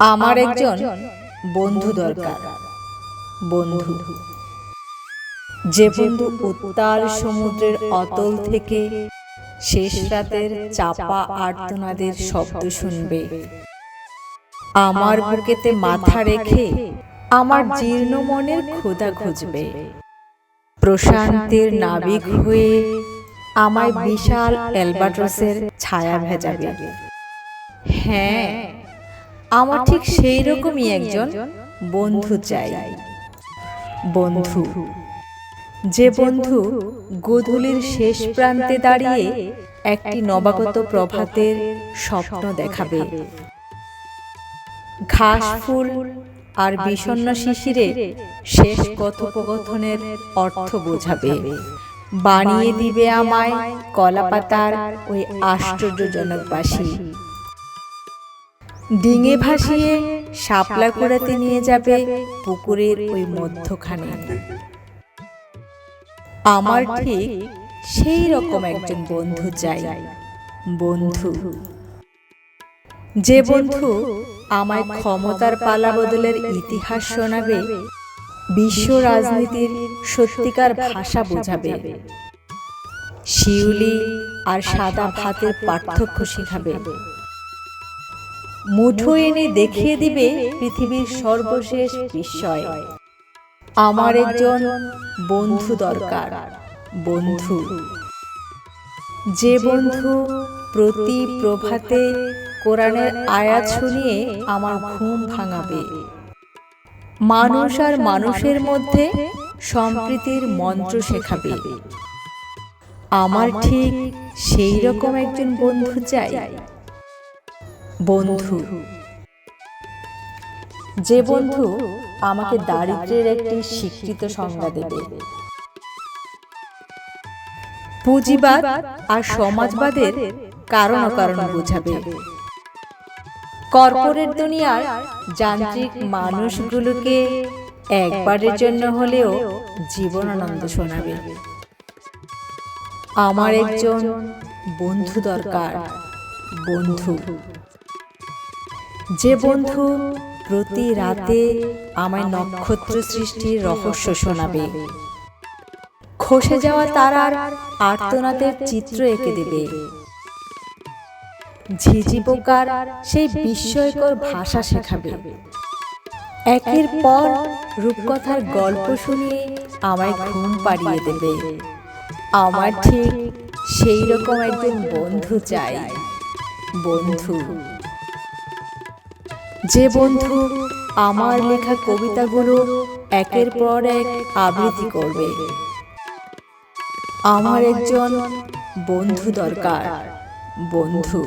আমার একজন বন্ধু দরকার। বন্ধু। যে বন্ধু উত্তাল সমুদ্রের অতল থেকে শেষ রাতের চাপা আর্তনাদের শব্দ শুনবে। আমার বুকেতে মাথা রেখে আমার জীর্ণ মনের ক্ষুধা খুঁজবে। প্রশান্তির নাবিক হয়ে আমায় বিশাল অ্যালবাট্রসের ছায়া ভেজাবে। হ্যাঁ। আমার ঠিক সেই রকমই একজন বন্ধু চাই। বন্ধু। যে বন্ধু গোধূলির শেষ প্রান্তে দাঁড়িয়ে একটি নবাগত প্রভাতের স্বপ্ন দেখাবে। ঘাস ফুল আর বিষণ্ণ শিশিরে শেষ কথোপকথনের অর্থ বোঝাবে। বানিয়ে দিবে আমায় কলাপাতার ওই আশ্চর্যজনক বাসি ডিঙে ভাসিয়ে শাপলা কুড়াতে নিয়ে যাবে পুকুরের ওই মধ্যখানে। আমার ঠিক সেই রকম একজন বন্ধু চাই। বন্ধু। যে বন্ধু আমায় ক্ষমতার পালা বদলের ইতিহাস শোনাবে বিশ্ব রাজনীতির সত্যিকার ভাষা বোঝাবে। শিউলি আর সাদা ভাতের পার্থক্য শিখাবে। মুঠো এনে দেখিয়ে দিবে পৃথিবীর সর্বশেষ বিস্ময়। আমার একজন বন্ধু দরকার, বন্ধু। যে বন্ধু প্রতি প্রভাতে কোরআনের আয়াত শুনিয়ে আমার ঘুম ভাঙাবে। মানুষ আর মানুষের মধ্যে সম্প্রীতির মন্ত্র শেখাবে। আমার ঠিক সেই রকম একজন বন্ধু চাই। বন্ধু। যে বন্ধু আমাকে দারিদ্রের একটি স্বীকৃত সংজ্ঞা দেবে। পুঁজিবাদ আর সমাজবাদের কারণ কারণ বোঝাবে। কর্পোরেট দুনিয়ার যান্ত্রিক মানুষগুলোকে একবারের জন্য হলেও জীবনানন্দ শোনাবে। আমার একজন বন্ধু দরকার। বন্ধু। যে বন্ধু প্রতি রাতে আমায় নক্ষত্র সৃষ্টির রহস্য শোনাবে। খসে যাওয়া তারার আর্তনাদের চিত্র এঁকে দেবে। ঝিঝি পোকার সেই বিস্ময়কর ভাষা শেখাবে। একের পর রূপকথার গল্প শুনিয়ে আমায় ঘুম পাড়িয়ে দেবে। আমার ঠিক সেই রকম একজন বন্ধু চাই। বন্ধু। যে বন্ধু আমার লেখা কবিতাগুলো একের পর এক আবৃত্তি করবে। আমার একজন বন্ধু দরকার, বন্ধু।